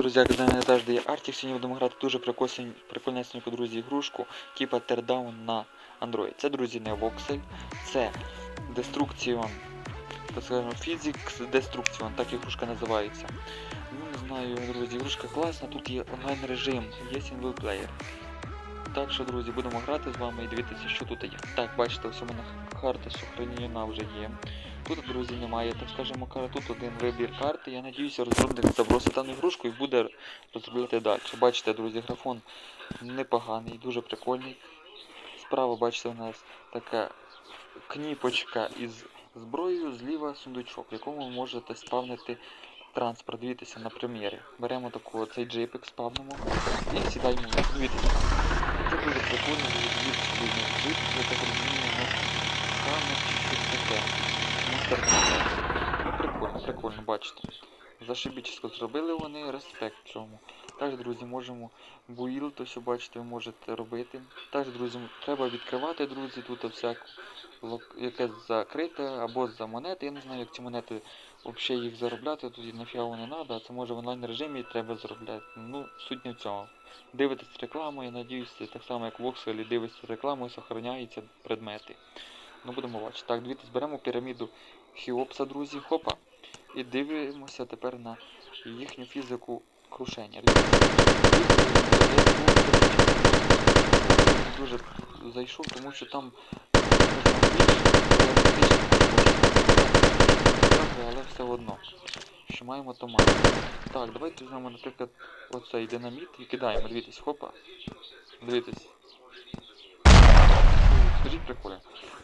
Друзі, як мене завжди є Артік, сьогодні будемо грати дуже прикольнесеньку, друзі, ігрушку a Teardown на Android. Це, друзі, не Voxel, це Destruction, так скажемо, Physics Destruction, так ігрушка називається. Ну, не знаю, друзі, ігрушка класна, тут є онлайн режим, є синглплеєр. Так що, друзі, будемо грати з вами і дивитися, що тут є. Так, бачите, у мене карта сохранена вже є. Тут, друзі, немає, так скажемо. Тут один вибір карти. Я надіюся, розробник забросить дану ігрушку і буде розробляти далі. Бачите, друзі, графон непоганий, дуже прикольний. Справа, бачите, у нас така кніпочка із зброєю, зліва сундучок, в якому ви можете спавнити транспорт. Дивіться на прем'єрі. Беремо таку цей джипик, спавнимо і сідаємо. Дивіться. Це дуже прикольно, друзі, джип, я так камер щось таке. Ну прикольно, прикольно, бачите. Зашибічно зробили вони, респект цьому. Також, друзі, можемо буїл, то що бачите, ви можете робити. Також, друзі, треба відкривати, друзі, тут всяку лок- якесь закрите або за монети. Я не знаю, як ці монети взагалі їх заробляти, тут нафіга не треба, а це може в онлайн режимі треба заробляти. Ну, суть не в цьому. Дивитесь рекламу, я надіюся, так само як в Voxel, дивитесь рекламу і сохраняються предмети. Ну будемо бачити. Так, дивіться, беремо піраміду Хіопса, друзі, хопа. І дивимося тепер на їхню фізику крушення. Дуже зайшов, тому що там але все одно. Що маємо, то маємо. Так, давайте візьмемо, наприклад, оцей динаміт і кидаємо. Дивіться, хопа. Дивіться. Скажіть прикольно.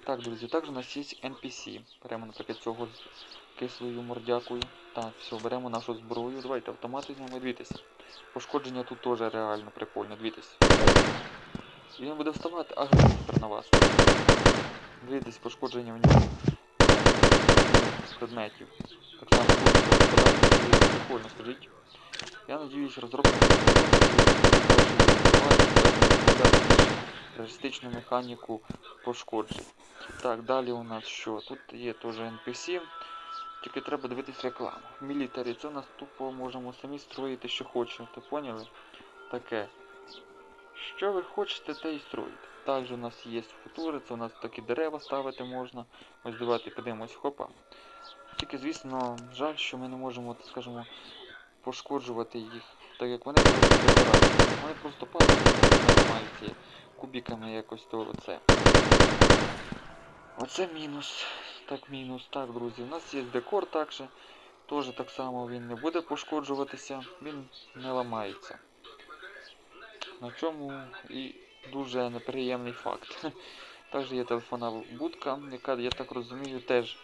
Так, друзі, також у нас є NPC. Беремо, наприклад, цього з кислою мордякою. Так, все, беремо нашу зброю. Давайте автомат візьмемо, дивіться. Пошкодження тут теж реально прикольно, дивіться. І він буде вставати, аж на вас. Дивіться, пошкодження в нього з предметів. Так само буде прикольно, скажіть. Я надіюсь, розробники реалістичну механіку пошкоджень. Так, далі у нас що? Тут є теж NPC, тільки треба дивитись рекламу. Мілітарі, це у нас тупо можемо самі строїти, що хочемо, ти поняли? Таке. Що ви хочете, те і строїте. Також у нас є футури, це у нас такі дерева ставити можна. Ось давайте подивимось, хопа. Тільки, звісно, жаль, що ми не можемо, скажімо, пошкоджувати їх, так як вони просто декорації. Вони просто падають, кубіками якось то оце. Оце мінус. Так, мінус. Так, друзі, у нас є декор також. Теж так само він не буде пошкоджуватися, він не ламається. На чому і дуже неприємний факт. Також є телефонна будка, яка, я так розумію, теж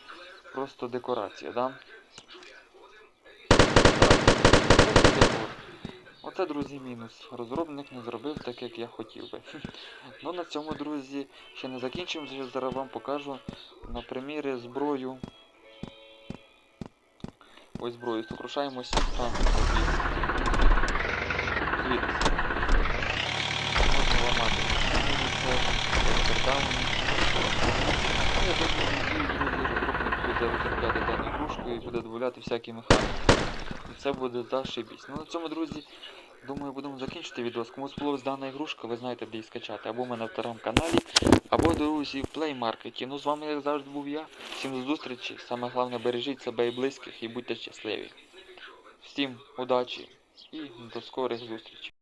просто декорація, да? Оце, друзі, мінус. Розробник не зробив так, як я хотів би. Ну на цьому, друзі, ще не закінчимо. Зараз вам покажу на примірі зброю. Ось зброю. Сокрушаємося. А, Дивіться. Можна ламати. Я думаю, друзі, буде розробляти дану ігрушку і буде додавати всякі механіки. Це буде зашибісь. Ну на цьому, друзі, думаю, будемо закінчити відео. Кому сподобалась дана ігрушка, ви знаєте, де її скачати. Або в мене в телеграм-каналі, або, друзі, в Play Market. Ну з вами, як завжди, був я. Всім до зустрічі. Саме головне, бережіть себе і близьких і будьте щасливі. Всім удачі і до скорих зустрічей.